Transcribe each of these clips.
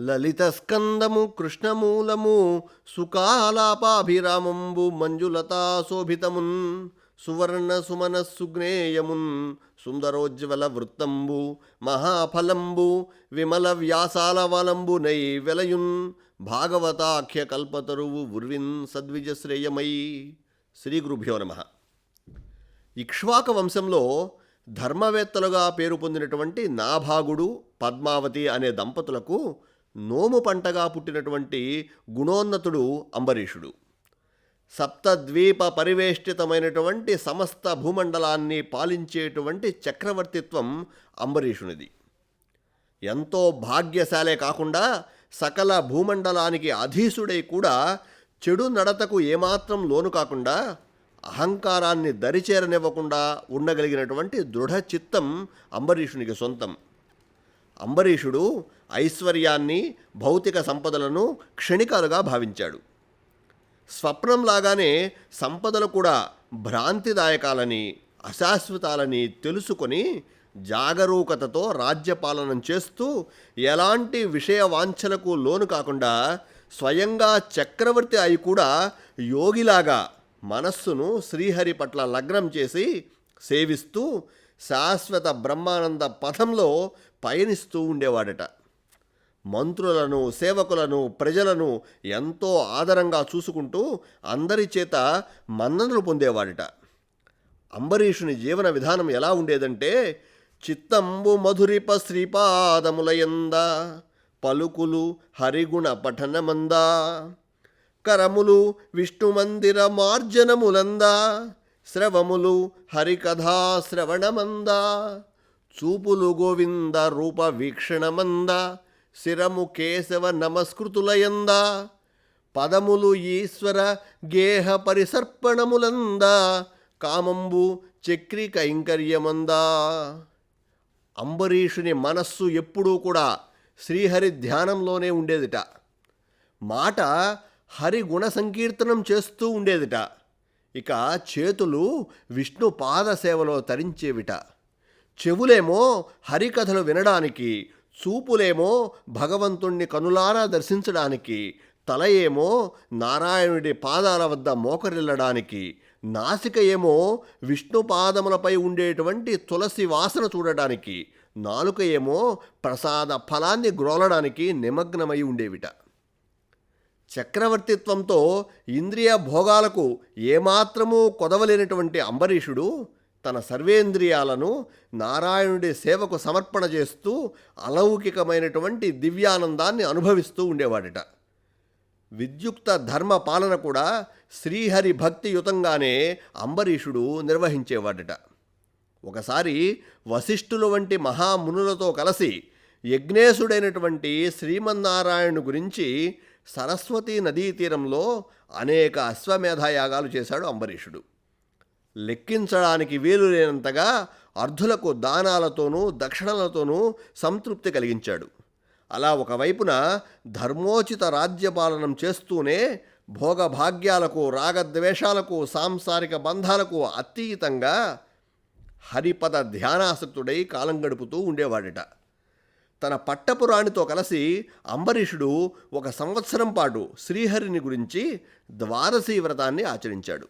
లలిత స్కందము కృష్ణమూలము సుకాలాపాభిరామంబు మంజులతా శోభితమున్ సువర్ణ సుమన సుందరోజ్వల వృత్తంబు మహాఫలంబు విమల వ్యాసాల వలంబు నై వెలయున్ భాగవతాఖ్య కల్పతరువు ఉర్విన్ సద్విజశ్రేయమై. శ్రీ గురుభ్యో నమ. ఇక్ష్వాక వంశంలో ధర్మవేత్తలుగా పేరు పొందినటువంటి నాభాగుడు పద్మావతి అనే దంపతులకు నోము పంటగా పుట్టినటువంటి గుణోన్నతుడు అంబరీషుడు. సప్తద్వీప పరివేష్టితమైనటువంటి సమస్త భూమండలాన్ని పాలించేటువంటి చక్రవర్తిత్వం అంబరీషునిది. ఎంతో భాగ్యశాలే కాకుండా సకల భూమండలానికి అధీసుడై కూడా చెడు నడతకు ఏమాత్రం లోను కాకుండా అహంకారాన్ని దరిచేరనివ్వకుండా ఉండగలిగినటువంటి దృఢ చిత్తం అంబరీషునికి సొంతం. అంబరీషుడు ఐశ్వర్యాన్ని భౌతిక సంపదలను క్షణికాలుగా భావించాడు. స్వప్నంలాగానే సంపదలు కూడా భ్రాంతిదాయకాలని అశాశ్వతాలని తెలుసుకొని జాగరూకతతో రాజ్యపాలనం చేస్తూ ఎలాంటి విషయ వాంఛలకు లోను కాకుండా స్వయంగా చక్రవర్తి అయి కూడా యోగిలాగా మనస్సును శ్రీహరి పట్ల లగ్నం చేసి సేవిస్తూ శాశ్వత బ్రహ్మానంద పథంలో పయనిస్తూ ఉండేవాడట. మంత్రులను సేవకులను ప్రజలను ఎంతో ఆదరంగా చూసుకుంటూ అందరి చేత మన్ననలు పొందేవాడట. అంబరీషుని జీవన విధానం ఎలా ఉండేదంటే చిత్తంబు మధురిప శ్రీపాదములయంద పలుకులు హరిగుణ పఠనమందా కరములు విష్ణుమందిర మార్జనములందా శ్రవములు హరికథా శ్రవణమందా చూపులు గోవింద రూప వీక్షణమందా శిరము కేశవ నమస్కృతులయంద పదములు ఈశ్వర గేహ పరిసర్పణములంద కామంబు చక్రి కైంకర్యమందా. అంబరీషుని మనస్సు ఎప్పుడూ కూడా శ్రీహరి ధ్యానంలోనే ఉండేదిట. మాట హరి గుణ సంకీర్తనం చేస్తూ ఉండేదిట. ఇక చేతులు విష్ణు పాద సేవలో తరించేవిట. చెవులేమో హరికథలు వినడానికి చూపులేమో భగవంతుణ్ణి కనులారా దర్శించడానికి తల ఏమో నారాయణుడి పాదాల వద్ద మోకరిల్లడానికి నాసిక ఏమో విష్ణు పాదములపై ఉండేటువంటి తులసి వాసన చూడడానికి నాలుక ఏమో ప్రసాద ఫలాన్ని గ్రోలడానికి నిమగ్నమై ఉండేవిట. చక్రవర్తిత్వంతో ఇంద్రియ భోగాలకు ఏమాత్రమూ కొదవలేనటువంటి అంబరీషుడు తన సర్వేంద్రియాలను నారాయణుడి సేవకు సమర్పణ చేస్తూ అలౌకికమైనటువంటి దివ్యానందాన్ని అనుభవిస్తూ ఉండేవాడట. విద్యుక్త ధర్మ పాలన కూడా శ్రీహరి భక్తియుతంగానే అంబరీషుడు నిర్వహించేవాడట. ఒకసారి వశిష్ఠుల వంటి మహామునులతో కలిసి యజ్ఞేశుడైనటువంటి శ్రీమన్నారాయణు గురించి సరస్వతీ నదీ తీరంలో అనేక అశ్వమేధయాగాలు చేశాడు అంబరీషుడు. లెక్కించడానికి వీలు లేనంతగా అర్ధులకు దానాలతోనూ దక్షిణలతోనూ సంతృప్తి కలిగించాడు. అలా ఒకవైపున ధర్మోచిత రాజ్యపాలనం చేస్తూనే భోగభాగ్యాలకు రాగద్వేషాలకు సాంసారిక బంధాలకు అతీతంగా హరిపద ధ్యానాసక్తుడై కాలం గడుపుతూ ఉండేవాడట. తన పట్టపురాణితో కలిసి అంబరీషుడు ఒక సంవత్సరం పాటు శ్రీహరిని గురించి ద్వాదశీ వ్రతాన్ని ఆచరించాడు.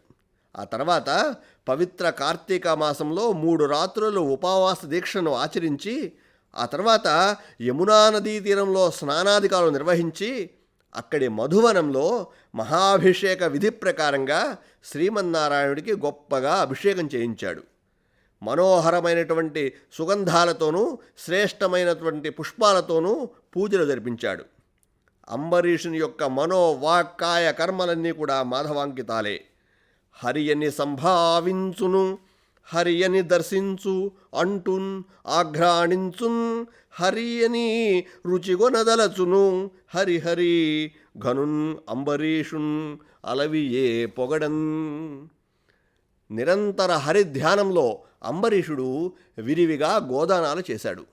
ఆ తర్వాత పవిత్ర కార్తీక మాసంలో మూడు రాత్రులు ఉపవాస దీక్షను ఆచరించి ఆ తర్వాత యమునా నదీ తీరంలో స్నానాధికారులు నిర్వహించి అక్కడి మధువనంలో మహాభిషేక విధి ప్రకారంగా శ్రీమన్నారాయణుడికి గొప్పగా అభిషేకం చేయించాడు. మనోహరమైనటువంటి సుగంధాలతోనూ శ్రేష్టమైనటువంటి పుష్పాలతోనూ పూజలు జరిపించాడు. అంబరీషుని యొక్క మనోవాక్కాయ కర్మలన్నీ కూడా మాధవాంకితాలే. హరియని సంభావించును హరియని దర్శించు అంటున్ ఆఘ్రాణించున్ హరియని రుచిగొనదలచును హరిహరి ఘనున్ అంబరీషున్ అలవియే పొగడన్. నిరంతర హరిధ్యానంలో అంబరీషుడు విరివిగా గోదానాలు చేశాడు.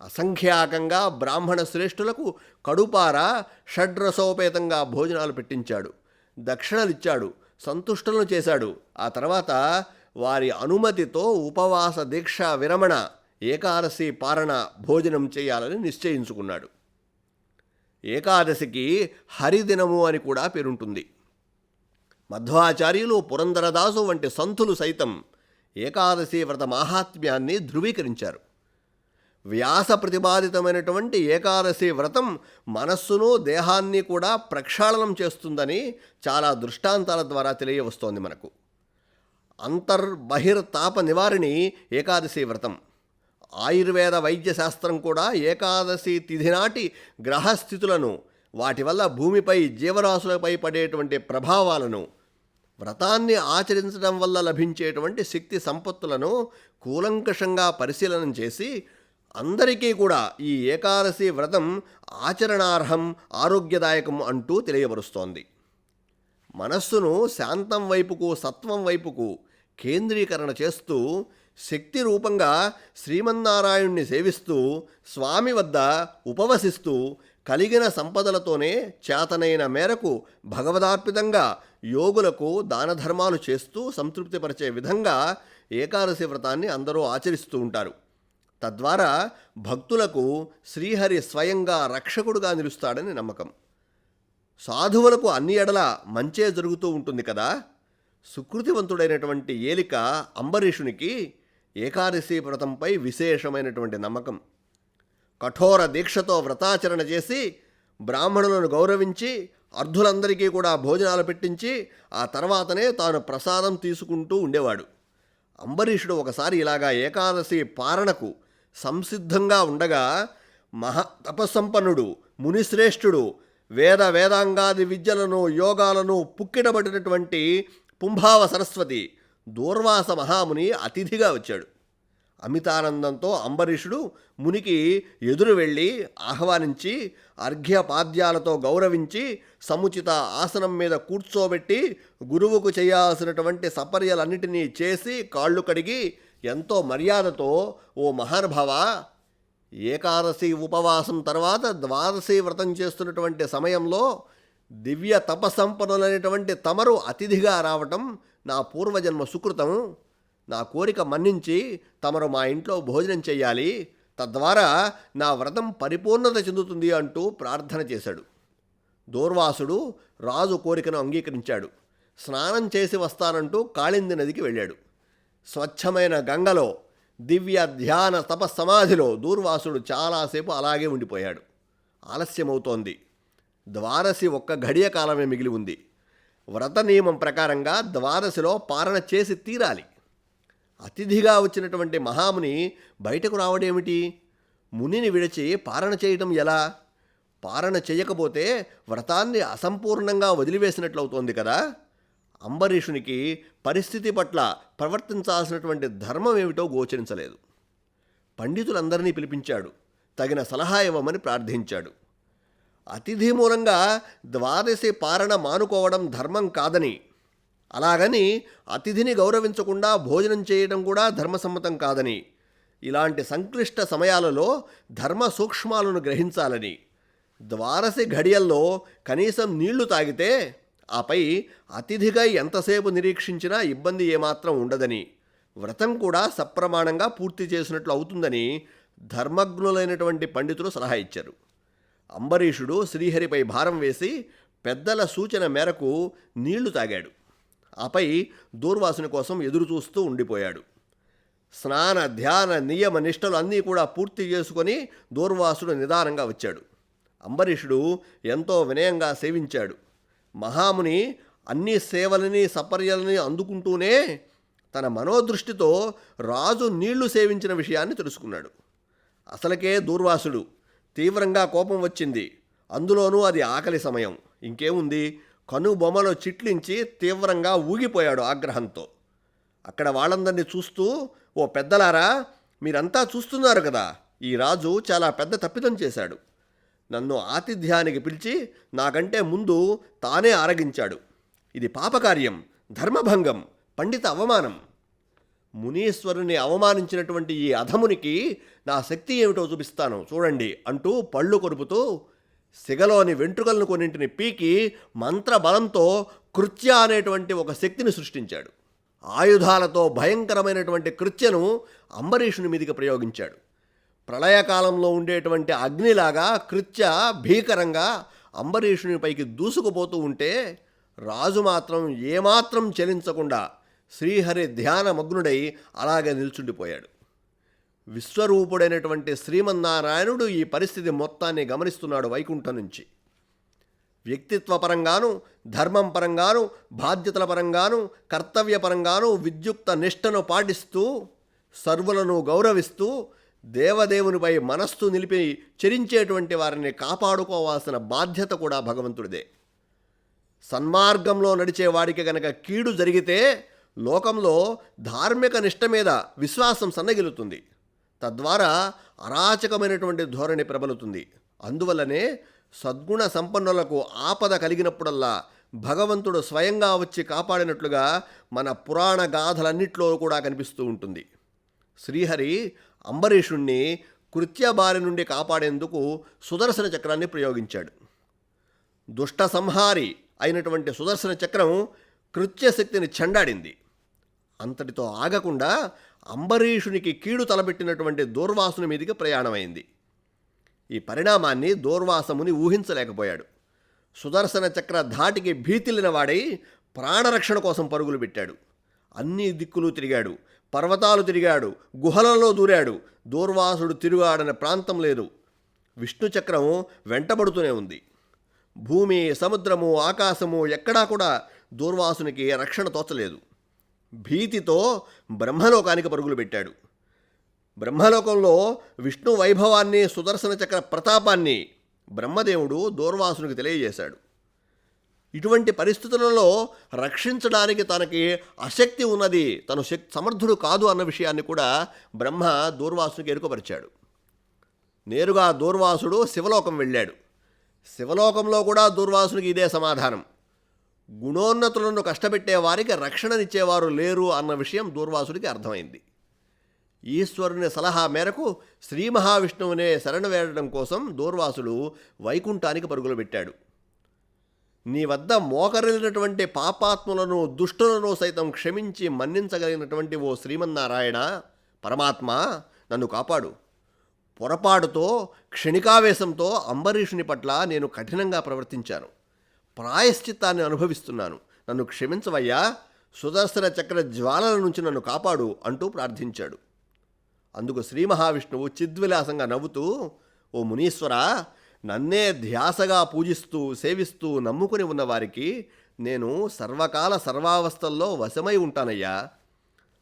అసంఖ్యాకంగా బ్రాహ్మణ శ్రేష్ఠులకు కడుపార షడ్రసోపేతంగా భోజనాలు పెట్టించాడు. దక్షిణలిచ్చాడు. సంతుష్టలను చేశాడు. ఆ తర్వాత వారి అనుమతితో ఉపవాస దీక్ష విరమణ ఏకాదశి పారణ భోజనం చేయాలని నిశ్చయించుకున్నాడు. ఏకాదశికి హరిదినము అని కూడా పేరుంటుంది. మధ్వాచార్యులు పురందరదాసు వంటి సంతులు సైతం ఏకాదశి వ్రత మాహాత్మ్యాన్ని ధృవీకరించారు. వ్యాస ప్రతిపాదితమైనటువంటి ఏకాదశి వ్రతం మనస్సును దేహాన్ని కూడా ప్రక్షాళనం చేస్తుందని చాలా దృష్టాంతాల ద్వారా తెలియవస్తోంది మనకు. అంతర్ బహిర్తాప నివారిణి ఏకాదశి వ్రతం. ఆయుర్వేద వైద్య శాస్త్రం కూడా ఏకాదశి తిథి నాటి గ్రహస్థితులను వాటి వల్ల భూమిపై జీవరాశులపై పడేటువంటి ప్రభావాలను వ్రతాన్ని ఆచరించడం వల్ల లభించేటువంటి శక్తి సంపత్తులను కూలంకషంగా పరిశీలనం చేసి అందరికీ కూడా ఈ ఏకాదశి వ్రతం ఆచరణార్హం ఆరోగ్యదాయకం అంటూ తెలియబరుస్తోంది మనస్సును శాంతం వైపుకు సత్వం వైపుకు కేంద్రీకరణ చేస్తూ శక్తి రూపంగా శ్రీమన్నారాయణ్ణి సేవిస్తూ స్వామి వద్ద ఉపవసిస్తూ కలిగిన సంపదలతోనే చేతనైన మేరకు భగవదార్పితంగా యోగులకు దాన ధర్మాలు చేస్తూ సంతృప్తిపరిచే విధంగా ఏకాదశి వ్రతాన్ని అందరూ ఆచరిస్తూ ఉంటారు. తద్వారా భక్తులకు శ్రీహరి స్వయంగా రక్షకుడుగా నిలుస్తాడని నమ్మకం. సాధువులకు అన్ని ఎడల మంచే జరుగుతూ ఉంటుంది కదా? సుకృతివంతుడైనటువంటి ఏలిక అంబరీషునికి ఏకాదశి వ్రతంపై విశేషమైనటువంటి నమ్మకం. కఠోర దీక్షతో వ్రతాచరణ చేసి బ్రాహ్మణులను గౌరవించి అర్ధులందరికీ కూడా భోజనాలు పెట్టించి ఆ తర్వాతనే తాను ప్రసాదం తీసుకుంటూ ఉండేవాడు. అంబరీషుడు ఒకసారి ఇలాగా ఏకాదశి పారణకు సంసిద్ధంగా ఉండగా మహా తపస్సంపన్నుడు మునిశ్రేష్ఠుడు వేద వేదాంగాది విద్యలను యోగాలను పుక్కిడబడినటువంటి పుంభావ సరస్వతి దూర్వాస మహాముని అతిథిగా వచ్చాడు. అమితానందంతో అంబరీషుడు మునికి ఎదురు వెళ్ళి ఆహ్వానించి అర్ఘ్యపాద్యాలతో గౌరవించి సముచిత ఆసనం మీద కూర్చోబెట్టి గురువుకు చేయాల్సినటువంటి సపర్యలన్నిటినీ చేసి కాళ్ళు కడిగి ఎంతో మర్యాదతో ఓ మహానుభావ ఏకాదశి ఉపవాసం తర్వాత ద్వాదశి వ్రతం చేస్తున్నటువంటి సమయంలో దివ్య తపసంపన్నులైనటువంటి తమరు అతిథిగా రావటం నా పూర్వజన్మ సుకృతం. నా కోరిక మన్నించి తమరు మా ఇంట్లో భోజనం చేయాలి. తద్వారా నా వ్రతం పరిపూర్ణత చెందుతుంది అంటూ ప్రార్థన చేశాడు. దూర్వాసుడు రాజు కోరికను అంగీకరించాడు. స్నానం చేసి వస్తానంటూ కాళింది నదికి వెళ్ళాడు. స్వచ్ఛమైన గంగలో దివ్య ధ్యాన తపస్సమాధిలో దూర్వాసుడు చాలాసేపు అలాగే ఉండిపోయాడు. ఆలస్యమవుతోంది. ద్వారసి ఒక్క ఘడియ కాలమే మిగిలి ఉంది. వ్రత నియమం ప్రకారంగా ద్వారసిలో పారణ చేసి తీరాలి. అతిథిగా వచ్చినటువంటి మహాముని బయటకు రావడేమిటి? మునిని విడిచి పారణ చేయటం ఎలా? పారణ చేయకపోతే వ్రతాన్ని అసంపూర్ణంగా వదిలివేసినట్లవుతోంది కదా? అంబరీషునికి పరిస్థితి పట్ల ప్రవర్తించాల్సినటువంటి ధర్మం ఏమిటో గోచరించలేదు. పండితులందరినీ పిలిపించాడు. తగిన సలహా ఇవ్వమని ప్రార్థించాడు. అతిథి మూలంగా ద్వాదశి పారణ మానుకోవడం ధర్మం కాదని అలాగని అతిథిని గౌరవించకుండా భోజనం చేయడం కూడా ధర్మసమ్మతం కాదని ఇలాంటి సంక్లిష్ట సమయాలలో ధర్మ సూక్ష్మాలను గ్రహించాలని ద్వారసి ఘడియల్లో కనీసం నీళ్ళు తాగితే ఆపై అతిథిగా ఎంతసేపు నిరీక్షించినా ఇబ్బంది ఏమాత్రం ఉండదని వ్రతం కూడా సప్రమాణంగా పూర్తి చేసినట్లు అవుతుందని ధర్మజ్ఞులైనటువంటి పండితులు సలహా ఇచ్చారు. అంబరీషుడు శ్రీహరిపై భారం వేసి పెద్దల సూచన మేరకు నీళ్ళు తాగాడు. ఆపై దూర్వాసుని కోసం ఎదురు చూస్తూ ఉండిపోయాడు. స్నాన ధ్యాన నియమ నిష్టలు అన్నీ కూడా పూర్తి చేసుకొని దూర్వాసుడు నిదానంగా వచ్చాడు. అంబరీషుడు ఎంతో వినయంగా సేవించాడు. మహాముని అన్ని సేవలని సపర్యలని అందుకుంటూనే తన మనోదృష్టితో రాజు నీళ్ళు సేవించిన విషయాన్ని తెలుసుకున్నాడు. అసలకే దూర్వాసుడు. తీవ్రంగా కోపం వచ్చింది. అందులోనూ అది ఆకలి సమయం. ఇంకేముంది? కను బొమ్మలో చిట్లించి తీవ్రంగా ఊగిపోయాడు ఆగ్రహంతో. అక్కడ వాళ్ళందరినీ చూస్తూ ఓ పెద్దలారా మీరంతా చూస్తున్నారు కదా ఈ రాజు చాలా పెద్ద తప్పిదం చేశాడు. నన్ను ఆతిథ్యానికి పిలిచి నాకంటే ముందు తానే ఆరగించాడు. ఇది పాపకార్యం ధర్మభంగం పండిత అవమానం. మునీశ్వరుని అవమానించినటువంటి ఈ అధమునికి నా శక్తి ఏమిటో చూపిస్తాను చూడండి అంటూ పళ్ళు కొరుపుతూ సిగలోని వెంట్రుకలను కొన్నింటిని పీకి మంత్రబలంతో కృత్య అనేటువంటి ఒక శక్తిని సృష్టించాడు. ఆయుధాలతో భయంకరమైనటువంటి కృత్యను అంబరీషుని మీదికి ప్రయోగించాడు. ప్రళయకాలంలో ఉండేటువంటి అగ్నిలాగా కృత్య భీకరంగా అంబరీషుని పైకి దూసుకుపోతూ ఉంటే రాజు మాత్రం ఏమాత్రం చలించకుండా శ్రీహరి ధ్యానమగ్నుడై అలాగే నిల్చుండిపోయాడు. విశ్వరూపుడైనటువంటి శ్రీమన్నారాయణుడు ఈ పరిస్థితి మొత్తాన్ని గమనిస్తున్నాడు వైకుంఠం నుంచి. వ్యక్తిత్వ పరంగాను ధర్మం పరంగాను బాధ్యతల పరంగాను కర్తవ్య పరంగాను విద్యుక్త నిష్టను పాటిస్తూ సర్వులను గౌరవిస్తూ దేవదేవునిపై మనస్సు నిలిపి చెరించేటువంటి వారిని కాపాడుకోవాల్సిన బాధ్యత కూడా భగవంతుడిదే. సన్మార్గంలో నడిచే వాడికి గనక కీడు జరిగితే లోకంలో ధార్మిక నిష్ట మీద విశ్వాసం సన్నగిలుతుంది. తద్వారా అరాచకమైనటువంటి ధోరణి ప్రబలుతుంది. అందువల్లనే సద్గుణ సంపన్నులకు ఆపద కలిగినప్పుడల్లా భగవంతుడు స్వయంగా వచ్చి కాపాడినట్లుగా మన పురాణ గాథలన్నిట్లో కూడా కనిపిస్తూ ఉంటుంది. శ్రీహరి అంబరీషుణ్ణి కృత్యబారి నుండి కాపాడేందుకు సుదర్శన చక్రాన్ని ప్రయోగించాడు. దుష్ట సంహారి అయినటువంటి సుదర్శన చక్రం కృత్యశక్తిని చెండాడింది అంతటితో ఆగకుండా అంబరీషునికి కీడు తలబెట్టినటువంటి దూర్వాసుని మీదికి ప్రయాణమైంది. ఈ పరిణామాన్ని దూర్వాసముని ఊహించలేకపోయాడు. సుదర్శన చక్ర ధాటికి భీతిల్లిన వాడై ప్రాణరక్షణ కోసం పరుగులు పెట్టాడు. అన్ని దిక్కులు తిరిగాడు. పర్వతాలు తిరిగాడు గుహలలో దూరాడు. దూర్వాసుడు తిరుగాడని ప్రాంతం లేదు. విష్ణు చక్రం వెంటబడుతూనే ఉంది. భూమి సముద్రము ఆకాశము ఎక్కడా కూడా దూర్వాసునికి రక్షణ తోచలేదు. భీతితో బ్రహ్మలోకానికి పరుగులు పెట్టాడు. బ్రహ్మలోకంలో విష్ణు వైభవాన్ని సుదర్శన చక్ర ప్రతాపాన్ని బ్రహ్మదేవుడు దూర్వాసునికి తెలియజేశాడు. ఇటువంటి పరిస్థితులలో రక్షించడానికి తనకి అశక్తి ఉన్నది తను శక్ సమర్థుడు కాదు అన్న విషయాన్ని కూడా బ్రహ్మ దూర్వాసునికి ఎరుకపరిచాడు. నేరుగా దూర్వాసుడు శివలోకం వెళ్ళాడు. శివలోకంలో కూడా దూర్వాసునికి ఇదే సమాధానం. గుణోన్నతులను కష్టపెట్టే వారికి రక్షణనిచ్చేవారు లేరు అన్న విషయం దూర్వాసుడికి అర్థమైంది. ఈశ్వరుని సలహా మేరకు శ్రీ మహావిష్ణువునే శరణు వేడడం కోసం దూర్వాసుడు వైకుంఠానికి పరుగులు పెట్టాడు. నీ వద్ద మోకరిల్లినటువంటి పాపాత్ములను దుష్టులను సైతం క్షమించి మన్నించగలిగినటువంటి ఓ శ్రీమన్నారాయణ పరమాత్మ నన్ను కాపాడు. పొరపాటుతో క్షణికావేశంతో అంబరీషుని పట్ల నేను కఠినంగా ప్రవర్తించాను. ప్రాయశ్చిత్తాన్ని అనుభవిస్తున్నాను. నన్ను క్షమించవయ్యా. సుదర్శన చక్ర జ్వాలల నుంచి నన్ను కాపాడు అంటూ ప్రార్థించాడు. అందుకు శ్రీ మహావిష్ణువు చిద్విలాసంగా నవ్వుతూ ఓ మునీశ్వర నన్నే ధ్యాసగా పూజిస్తూ సేవిస్తూ నమ్ముకుని ఉన్నవారికి నేను సర్వకాల సర్వావస్థల్లో వశమై ఉంటానయ్యా.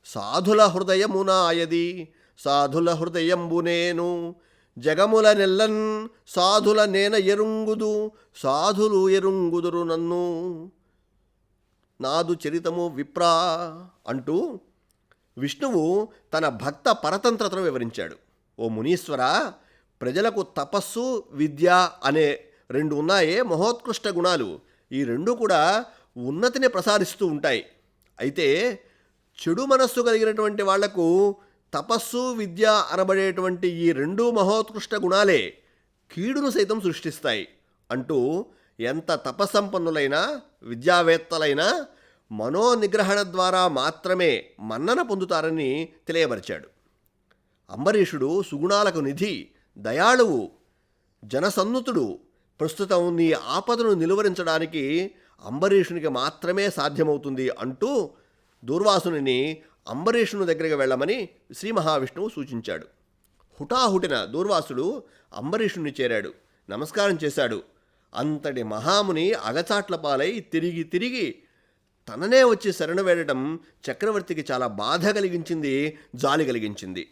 సాధుల హృదయము నాయది సాధుల హృదయంబు నేను. జగముల నెల్లన్ సాధుల నేన ఎరుంగుదు సాధులు ఎరుంగుదురు నన్ను. నాదు చరితము విప్రా అంటూ విష్ణువు తన భక్త పరతంత్రతను వివరించాడు. ఓ మునీశ్వర ప్రజలకు తపస్సు విద్య అనే రెండు ఉన్నాయే మహోత్కృష్ట గుణాలు. ఈ రెండు కూడా ఉన్నతిని ప్రసాదిస్తూ ఉంటాయి. అయితే చెడు మనస్సు కలిగినటువంటి వాళ్ళకు తపస్సు విద్య అనబడేటువంటి ఈ రెండు మహోత్కృష్ట గుణాలే కీడును సైతం సృష్టిస్తాయి. అంటూ ఎంత తపసంపన్నులైనా విద్యావేత్తలైనా మనోనిగ్రహణ ద్వారా మాత్రమే మన్నన పొందుతారని తెలియపరిచాడు. అంబరీషుడు సుగుణాలకు నిధి దయాళువు జనసన్నుతుడు. ప్రస్తుతం నీ ఆపదను నిలువరించడానికి అంబరీషునికి మాత్రమే సాధ్యమవుతుంది అంటూ దూర్వాసుని అంబరీషుని దగ్గరికి వెళ్ళమని శ్రీ మహావిష్ణువు సూచించాడు. హుటాహుటిన దూర్వాసుడు అంబరీషుణ్ణి చేరాడు. నమస్కారం చేశాడు. అంతటి మహాముని అగచాట్ల పాలై తిరిగి తిరిగి తననే వచ్చి శరణు వేడటం చక్రవర్తికి చాలా బాధ కలిగించింది జాలి కలిగించింది.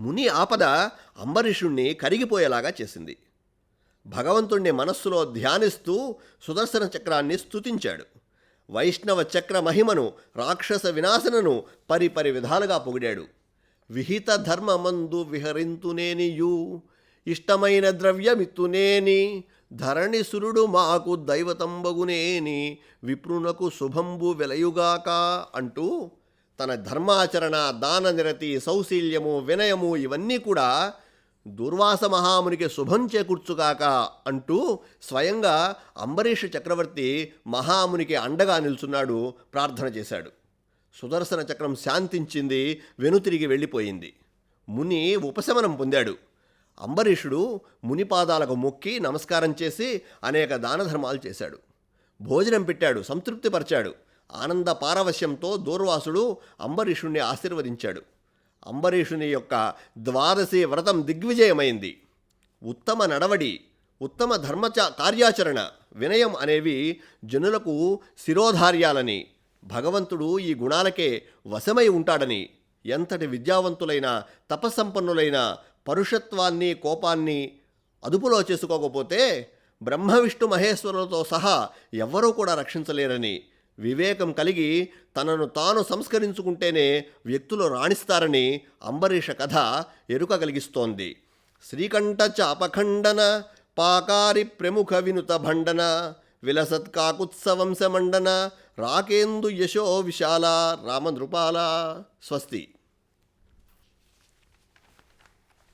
ముని ఆపద అంబరీషుణ్ణి కరిగిపోయేలాగా చేసింది. భగవంతుణ్ణి మనస్సులో ధ్యానిస్తూ సుదర్శన చక్రాన్ని స్తుతించాడు. వైష్ణవ చక్ర మహిమను రాక్షస వినాశనను పరిపరి విధాలుగా పొగిడాడు. విహిత ధర్మమందు విహరింతునేనియు ఇష్టమైన ద్రవ్యమిత్తునేని ధరణి సురుడు మాకు దైవతంబగునేని విప్రునకు శుభంబు వెలయుగాక అంటూ తన ధర్మాచరణ దాన నిరతి సౌశీల్యము వినయము ఇవన్నీ కూడా దుర్వాస మహామునికి శుభం చేకూర్చుగాక అంటూ స్వయంగా అంబరీష్ చక్రవర్తి మహామునికి అండగా నిల్చున్నాడు ప్రార్థన చేశాడు. సుదర్శన చక్రం శాంతించింది వెనుతిరిగి వెళ్ళిపోయింది. ముని ఉపశమనం పొందాడు. అంబరీషుడు మునిపాదాలకు మొక్కి నమస్కారం చేసి అనేక దాన ధర్మాలు చేశాడు. భోజనం పెట్టాడు సంతృప్తిపరిచాడు. ఆనంద పారవశ్యంతో దూర్వాసుడు అంబరీషుణ్ణి ఆశీర్వదించాడు. అంబరీషుని యొక్క ద్వాదశి వ్రతం దిగ్విజయమైంది. ఉత్తమ నడవడి ఉత్తమ ధర్మచ కార్యాచరణ వినయం అనేవి జనులకు శిరోధార్యాలని భగవంతుడు ఈ గుణాలకే వశమై ఉంటాడని ఎంతటి విద్యావంతులైన తపస్సంపన్నులైన పరుషత్వాన్ని కోపాన్ని అదుపులో చేసుకోకపోతే బ్రహ్మ విష్ణు మహేశ్వరులతో సహా ఎవ్వరూ కూడా రక్షించలేరని వివేకం కలిగి తనను తాను సంస్కరించుకుంటేనే వ్యక్తులు రాణిస్తారని అంబరీష కథ ఎరుక కలిగిస్తోంది శ్రీకంఠ చాపఖండన పాకారి ప్రముఖ వినుత భండన విలసత్కాకుత్సవంశమండన రాకేందు యశో విశాల రామనృపాల స్వస్తి.